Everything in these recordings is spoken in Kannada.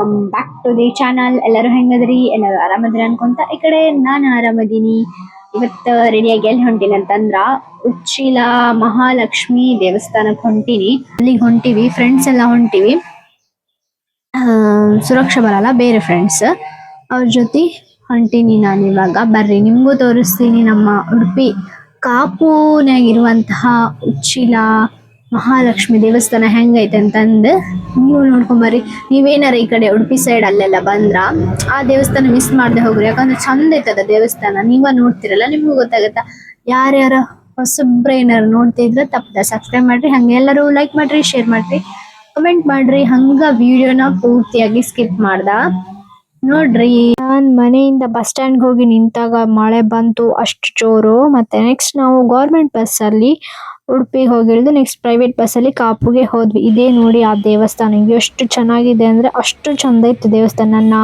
Welcome back to the channel ಎಲ್ಲರೂ ಹೆಂಗದ್ರಿ? ಎಲ್ಲರೂ ಆರಾಮದ್ರಿ ಅನ್ಕೊಂತ? ಈ ಕಡೆ ನಾನು ಆರಾಮದೀನಿ. ಇವತ್ತು ರೆಡಿಯಾಗಿ ಎಲ್ಲಿ ಹೊಂಟೀನಿ ಅಂತಂದ್ರ ಉಚ್ಚಿಲ ಮಹಾಲಕ್ಷ್ಮಿ ದೇವಸ್ಥಾನಕ್ಕೆ ಹೊಂಟೀನಿ. ಅಲ್ಲಿಗೆ ಹೊಂಟಿವಿ ಫ್ರೆಂಡ್ಸ್ ಎಲ್ಲ ಹೊಂಟಿವಿ. ಸುರಕ್ಷಾ ಬರಲ್ಲ, ಬೇರೆ ಫ್ರೆಂಡ್ಸ್ ಅವ್ರ ಜೊತೆ ಹೊಂಟೀನಿ ನಾನು ಇವಾಗ. ಬರ್ರಿ, ನಿಮಗೂ ತೋರಿಸ್ತೀನಿ ನಮ್ಮ ಉಡುಪಿ ಕಾಪುನಾಗಿರುವಂತಹ ಉಚ್ಚಿಲ ಮಹಾಲಕ್ಷ್ಮಿ ದೇವಸ್ಥಾನ ಹೆಂಗೈತೆ ಅಂತಂದು ನೀವು ನೋಡ್ಕೊಂಬರ್ರಿ. ನೀವೇನಾರ ಈ ಕಡೆ ಉಡುಪಿ ಸೈಡ್ ಅಲ್ಲೆಲ್ಲ ಬಂದ್ರ ಆ ದೇವಸ್ಥಾನ ಮಿಸ್ ಮಾಡದೆ ಹೋಗ್ರಿ. ಯಾಕಂದ್ರೆ ಚಂದ ಐತದ ದೇವಸ್ಥಾನ. ನೀವ ನೋಡ್ತಿರಲ್ಲ, ನಿಮ್ಗೂ ಗೊತ್ತಾಗತ್ತ? ಯಾರ್ಯಾರ ಹೊಸಬ್ರ ಏನಾರ ನೋಡ್ತಿದ್ರ ತಪ್ಪದ ಸಬ್ಸ್ಕ್ರೈಬ್ ಮಾಡ್ರಿ. ಹಂಗೆ ಎಲ್ಲರೂ ಲೈಕ್ ಮಾಡ್ರಿ ಶೇರ್ ಮಾಡ್ರಿ. ಕಮೆಂಟ್ ಮಾಡ್ರಿ. ಹಂಗ ವಿಡಿಯೋನ ಪೂರ್ತಿಯಾಗಿ ಸ್ಕಿಪ್ ಮಾಡ್ದ. ನೋಡ್ರಿ. ನಾನ್ ಮನೆಯಿಂದ ಬಸ್ ಸ್ಟ್ಯಾಂಡ್ ಹೋಗಿ ನಿಂತಾಗ ಮಳೆ ಬಂತು, ಅಷ್ಟು ಜೋರು. ಮತ್ತೆ ನೆಕ್ಸ್ಟ್ ನಾವು ಗೌರ್ಮೆಂಟ್ ಬಸ್ ಅಲ್ಲಿ ಉಡುಪಿಗೆ ಹೋಗಿಳಿದು ನೆಕ್ಸ್ಟ್ ಪ್ರೈವೇಟ್ ಬಸ್ ಅಲ್ಲಿ ಕಾಪುಗೆ ಹೋದ್ವಿ. ಇದೇ ನೋಡಿ ಆ ದೇವಸ್ಥಾನ. ಎಷ್ಟು ಚೆನ್ನಾಗಿದೆ ಅಂದ್ರೆ ಅಷ್ಟು ಚಂದ ಇತ್ತು ದೇವಸ್ಥಾನ. ನನ್ನ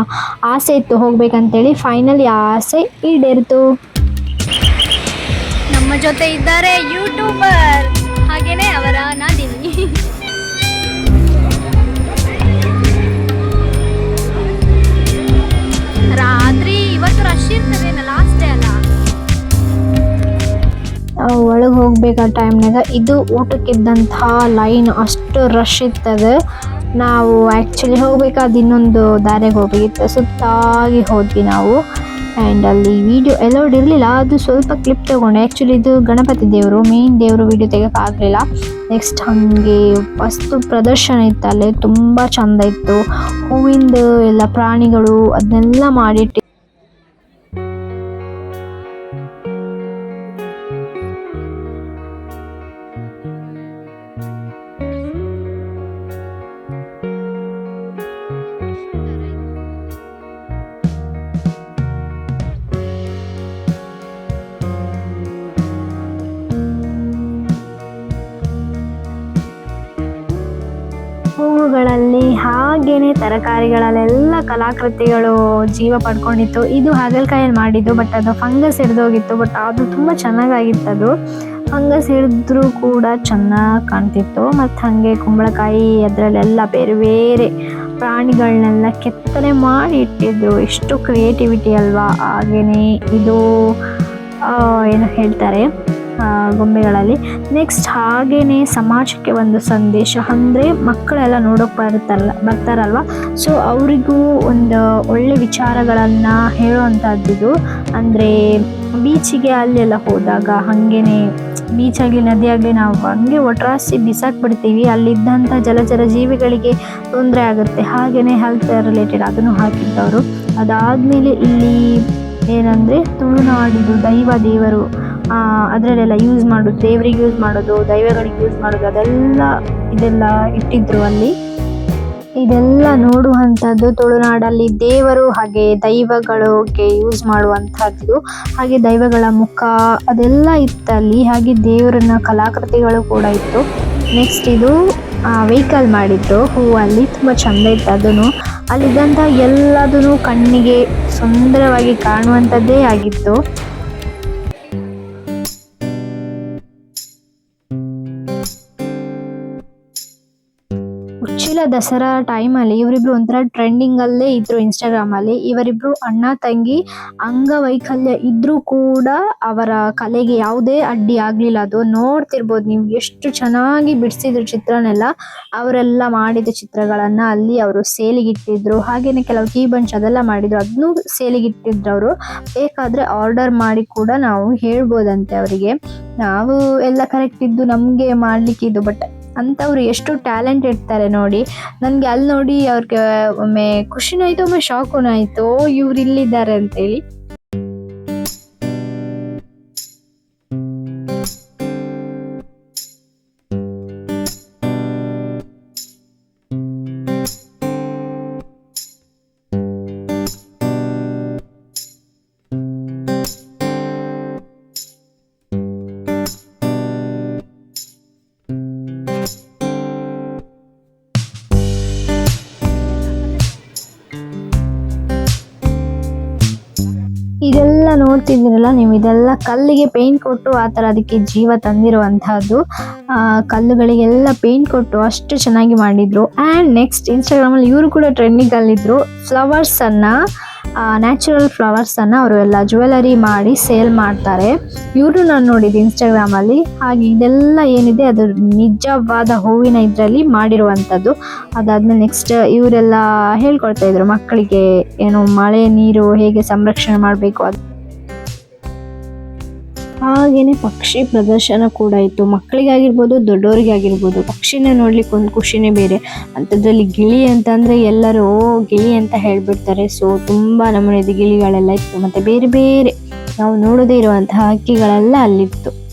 ಆಸೆ ಇತ್ತು ಹೋಗ್ಬೇಕಂತೇಳಿ. ಫೈನಲಿ ಆಸೆ ಈಡೇರಿತು. ನಮ್ಮ ಜೊತೆ ಇದ್ದಾರೆ ಯೂಟ್ಯೂಬರ್ ಹಾಗೇನೆ ಅವರ ನಾದಿನಿ. ರಾತ್ರಿ ಇವತ್ತು ರಶ್ ಇರ್ತದೇನ ಒಳಗೆ ಆ ಟೈಮ್ನಾಗ ಇದು ಊಟಕ್ಕಿದ್ದಂತಹ ಲೈನ್ ಅಷ್ಟು ರಶ್ ಇರ್ತದೆ ನಾವು ಆ್ಯಕ್ಚುಲಿ ಹೋಗ್ಬೇಕಾದ ಇನ್ನೊಂದು ದಾರಿಗೆ ಹೋಗ್ಬೇಕಿತ್ತು. ಸುತ್ತಾಗಿ ಹೋದ್ವಿ ನಾವು. ಆ್ಯಂಡ್ ಅಲ್ಲಿ ವಿಡಿಯೋ ಎಲ್ಲೋಡ್ ಇರಲಿಲ್ಲ. ಅದು ಸ್ವಲ್ಪ ಕ್ಲಿಪ್ ತಗೊಂಡೆ. ಆ್ಯಕ್ಚುಲಿ ಇದು ಗಣಪತಿ ದೇವರು ಮೇನ್ ದೇವರು ವಿಡಿಯೋ ತೆಗೋಕ್ಕಾಗಲಿಲ್ಲ ನೆಕ್ಸ್ಟ್ ಹಾಗೆ ವಸ್ತು ಪ್ರದರ್ಶನ ಇತ್ತು ಅಲ್ಲಿ ತುಂಬ ಚಂದ ಇತ್ತು. ಹೂವಿಂದು ಎಲ್ಲ ಪ್ರಾಣಿಗಳು ಅದನ್ನೆಲ್ಲ ಮಾಡಿಟ್ಟು ಹೂವುಗಳಲ್ಲಿ ಹಾಗೇನೆ ತರಕಾರಿಗಳಲ್ಲೆಲ್ಲ ಕಲಾಕೃತಿಗಳು ಜೀವ ಪಡ್ಕೊಂಡಿತ್ತು. ಇದು ಹಾಗಲಕಾಯಲ್ಲಿ ಮಾಡಿದ್ದು ಬಟ್ ಅದು ಫಂಗಸ್ ಹಿಡಿದೋಗಿತ್ತು ಬಟ್ ಅದು ತುಂಬ ಅದು. ಫಂಗಸ್ ಹಿಡಿದ್ರೂ ಕೂಡ ಚೆನ್ನಾಗಿ ಕಾಣ್ತಿತ್ತು. ಮತ್ತು ಹಾಗೆ ಕುಂಬಳಕಾಯಿ ಅದರಲ್ಲೆಲ್ಲ ಬೇರೆ ಬೇರೆ ಪ್ರಾಣಿಗಳನ್ನೆಲ್ಲ ಕೆತ್ತನೆ ಮಾಡಿ ಇಟ್ಟಿದ್ದರು ಎಷ್ಟು ಕ್ರಿಯೇಟಿವಿಟಿ ಅಲ್ವಾ ಹಾಗೆಯೇ ಇದು ಏನು ಹೇಳ್ತಾರೆ? ಗೊಂಬೆಗಳಲ್ಲಿ. ನೆಕ್ಸ್ಟ್ ಹಾಗೇನೆ ಸಮಾಜಕ್ಕೆ ಒಂದು ಸಂದೇಶ. ಅಂದರೆ ಮಕ್ಕಳೆಲ್ಲ ನೋಡೋಕೆ ಬರುತ್ತಲ್ಲ, ಬರ್ತಾರಲ್ವ? ಸೊ ಅವರಿಗೂ ಒಂದು ಒಳ್ಳೆ ವಿಚಾರಗಳನ್ನು ಹೇಳುವಂಥದ್ದು ಅಂದರೆ ಬೀಚಿಗೆ ಅಲ್ಲೆಲ್ಲ ಹೋದಾಗ ಹಾಗೆಯೇ ಬೀಚಾಗಲಿ, ನದಿಯಾಗಲಿ ನಾವು ಹಂಗೆ ಒಟ್ರಾಸಿ ಬಿಸಾಕ್ಬಿಡ್ತೀವಿ. ಅಲ್ಲಿದ್ದಂಥ ಜಲಚರ ಜೀವಿಗಳಿಗೆ ತೊಂದರೆ ಆಗುತ್ತೆ. ಹಾಗೆಯೇ ಹೆಲ್ತ್ ರಿಲೇಟೆಡ್ ಅದನ್ನು ಹಾಕಿದ್ದವರು. ಅದಾದಮೇಲೆ ಇಲ್ಲಿ ಏನಂದರೆ ತುಳುನಾಡಿದು ದೈವ ದೇವರು ಅದರಲ್ಲೆಲ್ಲ ಯೂಸ್ ಮಾಡೋದು ದೇವರಿಗೆ ಯೂಸ್ ಮಾಡೋದು, ದೈವಗಳಿಗೆ ಯೂಸ್ ಮಾಡೋದು, ಅದೆಲ್ಲ ಇದೆಲ್ಲ ಇಟ್ಟಿದ್ರು ಅಲ್ಲಿ. ಇದೆಲ್ಲ ನೋಡುವಂಥದ್ದು ತುಳುನಾಡಲ್ಲಿ ದೇವರು ಹಾಗೆ ದೈವಗಳಿಗೆ ಯೂಸ್ ಮಾಡುವಂಥದ್ದು. ಹಾಗೆ ದೈವಗಳ ಮುಖ ಅದೆಲ್ಲ ಇತ್ತಲ್ಲಿ ಹಾಗೆ ದೇವರನ್ನ ಕಲಾಕೃತಿಗಳು ಕೂಡ ಇತ್ತು. ನೆಕ್ಸ್ಟ್ ಇದು ವೆಹಿಕಲ್ ಹೂ ಹೂವಲ್ಲಿ ತುಂಬ ಚಂದ ಇತ್ತು ಅದನ್ನು ಅಲ್ಲಿದ್ದಂಥ ಎಲ್ಲದೂ ಕಣ್ಣಿಗೆ ಸುಂದರವಾಗಿ ಕಾಣುವಂಥದ್ದೇ ಆಗಿತ್ತು. ದಸರಾ ಟೈಮಲ್ಲಿ ಇವರಿಬ್ರು ಒಂಥರ ಟ್ರೆಂಡಿಂಗ್ ಅಲ್ಲೇ ಇದ್ರು ಇನ್ಸ್ಟಾಗ್ರಾಮ್ ಅಲ್ಲಿ. ಇವರಿಬ್ರು ಅಣ್ಣ, ತಂಗಿ, ಅಂಗವೈಕಲ್ಯ ಇದ್ರೂ ಕೂಡ ಅವರ ಕಲೆಗೆ ಯಾವುದೇ ಅಡ್ಡಿ ಆಗಲಿಲ್ಲ. ಅದು ನೋಡ್ತಿರ್ಬೋದು ನೀವು ಎಷ್ಟು ಚೆನ್ನಾಗಿ ಬಿಡಿಸಿದ್ರು ಚಿತ್ರನೆಲ್ಲ. ಅವರೆಲ್ಲ ಮಾಡಿದ ಚಿತ್ರಗಳನ್ನ ಅಲ್ಲಿ ಅವರು ಸೇಲಿಗಿಟ್ಟಿದ್ರು. ಹಾಗೇನೆ ಕೆಲವು ಕೀ ಬಂಚ್ ಅದೆಲ್ಲ ಮಾಡಿದ್ರು. ಅದನ್ನು ಸೇಲಿಗಿಟ್ಟಿದ್ರು ಅವರು. ಬೇಕಾದರೆ ಆರ್ಡರ್ ಮಾಡಿ ಕೂಡ ನಾವು ಹೇಳ್ಬೋದಂತೆ ಅವರಿಗೆ. ನಾವು ಎಲ್ಲ ಕರೆಕ್ಟ್ ಇದ್ದು ನಮಗೆ ಮಾಡ್ಲಿಕ್ಕಿದ್ದು ಬಟ್ ಅಂಥವ್ರು ಎಷ್ಟು ಟ್ಯಾಲೆಂಟ್ ಇರ್ತಾರೆ ನೋಡಿ. ನನಗೆ ಅಲ್ಲಿ ನೋಡಿ ಅವ್ರಿಗೆ ಒಮ್ಮೆ ಖುಷಿನೂ ಆಯಿತು, ಒಮ್ಮೆ ಶಾಕೂ ಆಯಿತು. ಇವ್ರು ಇಲ್ಲಿದ್ದಾರೆ ಅಂತೇಳಿ. ನೋಡ್ತಿದ್ದೀರಲ್ಲ, ನೀವು ಇದೆಲ್ಲ ಕಲ್ಲಿಗೆ ಪೇಂಟ್ ಕೊಟ್ಟು ಆ ಥರ ಅದಕ್ಕೆ ಜೀವ ತಂದಿರುವಂತಹದ್ದು ಕಲ್ಲುಗಳಿಗೆಲ್ಲ ಪೇಂಟ್ ಕೊಟ್ಟು ಅಷ್ಟು ಚೆನ್ನಾಗಿ ಮಾಡಿದ್ರು. ಆ್ಯಂಡ್ ನೆಕ್ಸ್ಟ್ ಇನ್ಸ್ಟಾಗ್ರಾಮಲ್ಲಿ ಇವರು ಕೂಡ ಟ್ರೆಂಡಿಂಗ್ ಫ್ಲವರ್ಸನ್ನು ಫ್ಲವರ್ಸ್ ಅನ್ನ ನ್ಯಾಚುರಲ್ ಫ್ಲವರ್ಸ್ ಅನ್ನ ಅವರು ಎಲ್ಲ ಜ್ಯುವೆಲರಿ ಮಾಡಿ ಸೇಲ್ ಮಾಡ್ತಾರೆ. ಇವರು ನಾನು ನೋಡಿದ್ದು ಇನ್ಸ್ಟಾಗ್ರಾಮಲ್ಲಿ ಹಾಗೆ ಇದೆಲ್ಲ ಏನಿದೆ, ಅದು ನಿಜವಾದ ಹೂವಿನ ಇದರಲ್ಲಿ ಮಾಡಿರುವಂಥದ್ದು. ಅದಾದಮೇಲೆ ನೆಕ್ಸ್ಟ್ ಇವರೆಲ್ಲ ಹೇಳ್ಕೊಡ್ತಾ ಇದ್ರು ಮಕ್ಕಳಿಗೆ ಏನು ಮಳೆ ನೀರು ಹೇಗೆ ಸಂರಕ್ಷಣೆ ಮಾಡಬೇಕು ಅದು ಹಾಗೇನೆ ಪಕ್ಷಿ ಪ್ರದರ್ಶನ ಕೂಡ ಇತ್ತು. ಮಕ್ಕಳಿಗಾಗಿರ್ಬೋದು ದೊಡ್ಡವರಿಗೆ ಆಗಿರ್ಬೋದು ಪಕ್ಷಿನ ನೋಡ್ಲಿಕ್ಕೆ ಒಂದು ಖುಷಿನೇ ಬೇರೆ. ಅಂಥದ್ರಲ್ಲಿ ಗಿಳಿ ಅಂತಂದ್ರೆ ಎಲ್ಲರೂ "ಓ, ಗಿಳಿ ಅಂತ ಹೇಳ್ಬಿಡ್ತಾರೆ. ಸೊ ತುಂಬಾ ನಮೂನೆದು ಗಿಳಿಗಳೆಲ್ಲ ಇತ್ತು. ಮತ್ತೆ ಬೇರೆ ಬೇರೆ ನಾವು ನೋಡದೇ ಇರುವಂತಹ ಹಕ್ಕಿಗಳೆಲ್ಲ ಅಲ್ಲಿತ್ತು.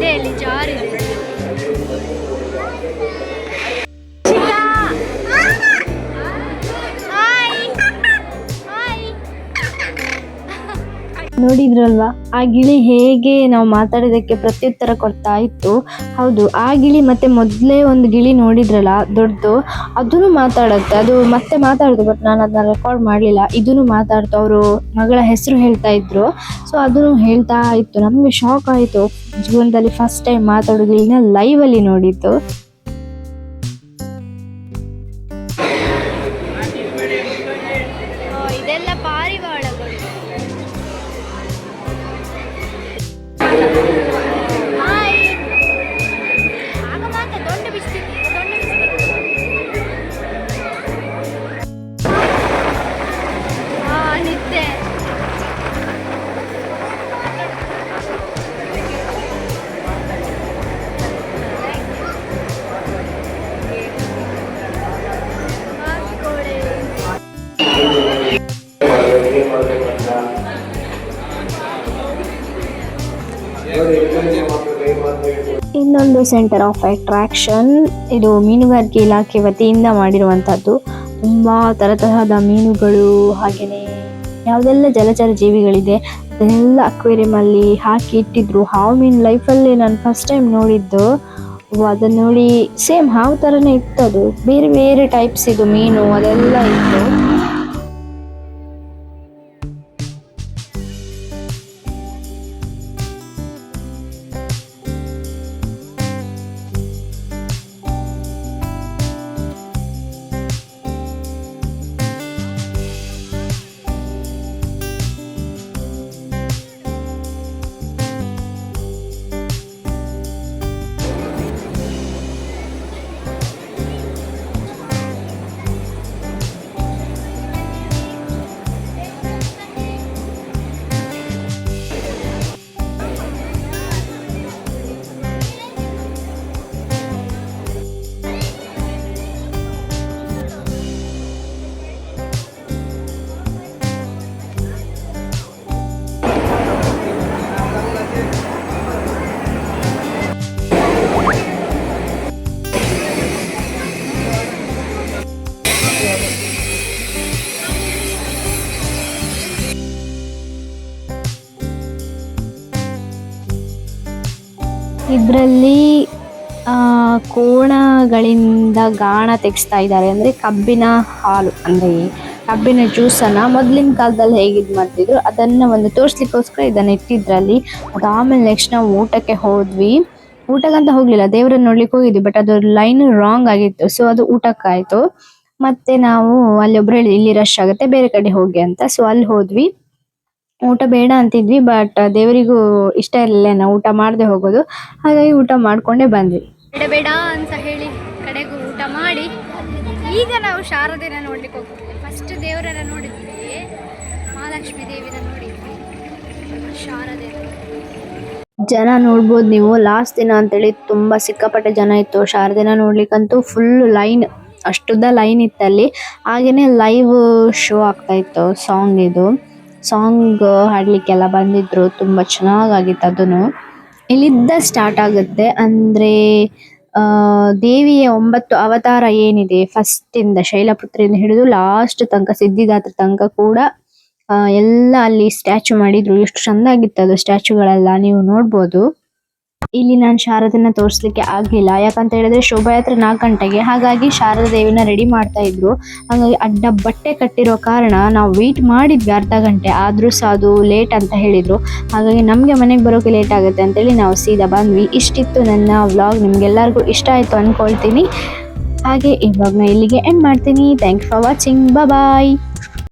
ಜಾರಿ ಜಾರಿದೆ. ನೋಡಿದ್ರಲ್ವಾ? ಆ ಗಿಳಿ ಹೇಗೆ ನಾವು ಮಾತಾಡೋದಕ್ಕೆ ಪ್ರತ್ಯುತ್ತರ ಕೊಡ್ತಾ ಇತ್ತು? ಹೌದು, ಆ ಗಿಳಿ ಮತ್ತೆ ಮೊದಲೇ ಒಂದು ಗಿಳಿ ನೋಡಿದ್ರಲ್ಲ ದೊಡ್ಡದು ಅದನ್ನು ಮಾತಾಡುತ್ತೆ. ಅದು ಮತ್ತೆ ಮಾತಾಡೋದು ಬಟ್ ನಾನು ಅದನ್ನ ರೆಕಾರ್ಡ್ ಮಾಡಲಿಲ್ಲ. ಇದನ್ನು ಮಾತಾಡ್ತು, ಅವರು ಮಗಳ ಹೆಸರು ಹೇಳ್ತಾ ಇದ್ರು. ಸೊ ಅದನ್ನು ಹೇಳ್ತಾ ಇತ್ತು. ನಮಗೆ ಶಾಕ್ ಆಯಿತು. ಜೀವನದಲ್ಲಿ ಫಸ್ಟ್ ಟೈಮ್ ಮಾತಾಡೋ ಗಿಳಿನ ಲೈವಲ್ಲಿ ನೋಡಿದ್ದು. ಸೆಂಟರ್ ಆಫ್ ಅಟ್ರಾಕ್ಷನ್ ಇದು ಮೀನುಗಾರಿಕೆ ಇಲಾಖೆ ವತಿಯಿಂದ ಮಾಡಿರುವಂತದ್ದು ತುಂಬಾ ತರತರಹದ ಮೀನುಗಳು ಹಾಗೆಯೇ ಯಾವುದೆಲ್ಲ ಜಲಚರ ಜೀವಿಗಳಿದೆ ಅದನ್ನೆಲ್ಲ ಅಕ್ವೇರಿಯಂ ಅಲ್ಲಿ ಹಾಕಿ ಇಟ್ಟಿದ್ರು. ಹಾವು ಮೀನು ಲೈಫಲ್ಲಿ ನಾನು ಫಸ್ಟ್ ಟೈಮ್ ನೋಡಿದ್ದು. ಅದನ್ನ ನೋಡಿ ಸೇಮ್ ಹಾವು ಥರನೇ ಇತ್ತು ಅದು. ಬೇರೆ ಬೇರೆ ಟೈಪ್ಸ್ ಇದು ಮೀನು ಅದೆಲ್ಲ ಇತ್ತು. ಇದರಲ್ಲಿ ಕೋಣಗಳಿಂದ ಗಾಣ ತೆಗೆಸ್ತಾ ಇದ್ದಾರೆ. ಅಂದರೆ ಕಬ್ಬಿನ ಹಾಲು, ಅಂದರೆ ಕಬ್ಬಿನ ಜ್ಯೂಸನ್ನು ಮೊದಲಿನ ಕಾಲದಲ್ಲಿ ಹೇಗೆ ಇದು ಮಾಡ್ತಿದ್ರು, ಅದನ್ನು ಒಂದು ತೋರಿಸ್ಲಿಕ್ಕೋಸ್ಕರ ಇದನ್ನು ಇಟ್ಟಿದ್ರಲ್ಲಿ. ಅದಾದಮೇಲೆ ನೆಕ್ಸ್ಟ್ ನಾವು ಊಟಕ್ಕೆ ಹೋದ್ವಿ. ಊಟಕ್ಕಂತ ಹೋಗಲಿಲ್ಲ, ದೇವರನ್ನ ನೋಡ್ಲಿಕ್ಕೆ ಹೋಗಿದ್ವಿ ಬಟ್ ಅದು ಲೈನ್ ರಾಂಗ್ ಆಗಿತ್ತು. ಸೊ ಅದು ಊಟಕ್ಕಾಯಿತು. ಮತ್ತೆ ನಾವು ಅಲ್ಲಿ ಒಬ್ರು ಹೇಳಿ ಇಲ್ಲಿ ರಶ್ ಆಗುತ್ತೆ, ಬೇರೆ ಕಡೆ ಹೋಗಿ ಅಂತ. ಸೊ ಅಲ್ಲಿ ಹೋದ್ವಿ. ಊಟ ಬೇಡ ಅಂತಿದ್ವಿ ಬಟ್ ದೇವರಿಗೂ ಇಷ್ಟ ಇರಲಿಲ್ಲ ನಾವು ಊಟ ಮಾಡದೆ ಹೋಗೋದು. ಹಾಗಾಗಿ ಊಟ ಮಾಡ್ಕೊಂಡೇ ಬಂದ್ವಿ. ಬೇಡ ಬೇಡ ಅಂತ ಹೇಳಿ ಕಡೆಗೂ ಊಟ ಮಾಡಿ ಈಗ ನಾವು ಶಾರದೆನ ನೋಡ್ಲಿಕ್ಕೆ ಹೋಗ್ತೀವಿ. ಫಸ್ಟ್ ದೇವರನ್ನ ನೋಡಿದ್ವಿ ಮಹಾಲಕ್ಷ್ಮಿ ದೇವಿನ ನೋಡಿದ್ವಿ ಶಾರದೆ. ಜನ ನೋಡ್ಬೋದು ನೀವು ಲಾಸ್ಟ್ ದಿನ ಅಂತೇಳಿ ತುಂಬಾ ಸಿಕ್ಕಾಪಟ್ಟೆ ಜನ ಇತ್ತು. ಶಾರದಿನ ನೋಡ್ಲಿಕ್ಕಂತೂ ಫುಲ್ ಲೈನ್ ಅಷ್ಟುದ ಲೈನ್ ಇತ್ತಲ್ಲಿ. ಹಾಗೇನೆ ಲೈವ್ ಶೋ ಆಗ್ತಾ ಇತ್ತು ಸಾಂಗ್ ಇದು. ಸಾಂಗ್ ಹಾಡ್ಲಿಕ್ಕೆಲ್ಲ ಬಂದಿದ್ರು, ತುಂಬಾ ಚೆನ್ನಾಗಾಗಿತ್ತು ಅದೂ ಇಲ್ಲಿದ್ದ ಸ್ಟಾರ್ಟ್ ಆಗುತ್ತೆ. ಅಂದ್ರೆ, ಆ, ದೇವಿಯ ಒಂಬತ್ತು ಅವತಾರ ಏನಿದೆ ಫಸ್ಟ್ ಇಂದ ಶೈಲಪುತ್ರಿಯಿಂದ ಹಿಡಿದು ಲಾಸ್ಟ್ ತನಕ ಸಿದ್ಧಿದಾತ್ರ ತನಕ ಕೂಡ ಎಲ್ಲ ಅಲ್ಲಿ ಸ್ಟ್ಯಾಚು ಮಾಡಿದ್ರು. ಎಷ್ಟು ಚಂದ ಆಗಿತ್ತು ಅದು ಸ್ಟ್ಯಾಚುಗಳೆಲ್ಲ ನೀವು ನೋಡ್ಬೋದು. ಇಲ್ಲಿ ನಾನು ಶಾರದನ್ನ ತೋರಿಸ್ಲಿಕ್ಕೆ ಆಗ್ಲಿಲ್ಲ. ಯಾಕಂತ ಹೇಳಿದ್ರೆ ಶೋಭಾಯಾತ್ರೆ ನಾಲ್ಕು ಗಂಟೆಗೆ. ಹಾಗಾಗಿ ಶಾರದ ದೇವಿನ ರೆಡಿ ಮಾಡ್ತಾ ಇದ್ರು. ಹಾಗಾಗಿ ಅಡ್ಡ ಬಟ್ಟೆ ಕಟ್ಟಿರೋ ಕಾರಣ ನಾವು ವೇಟ್ ಮಾಡಿದ್ವಿ ಅರ್ಧ ಗಂಟೆ. ಆದ್ರೂ ಸಹ ಅದು ಲೇಟ್ ಅಂತ ಹೇಳಿದ್ರು. ಹಾಗಾಗಿ ನಮಗೆ ಮನೆಗೆ ಬರೋಕೆ ಲೇಟ್ ಆಗುತ್ತೆ ಅಂತೇಳಿ ನಾವು ಸೀದಾ ಬಂದ್ವಿ. ಇಷ್ಟಿತ್ತು ನನ್ನ ವ್ಲಾಗ್ ನಿಮ್ಗೆಲ್ಲರಿಗೂ ಇಷ್ಟ ಆಯ್ತು ಅನ್ಕೊಳ್ತೀನಿ. ಹಾಗೆ ಈ ವ್ಲಾಗ್ನ ಇಲ್ಲಿಗೆ ಎಂಡ್ ಮಾಡ್ತೀನಿ. Thank for watching bye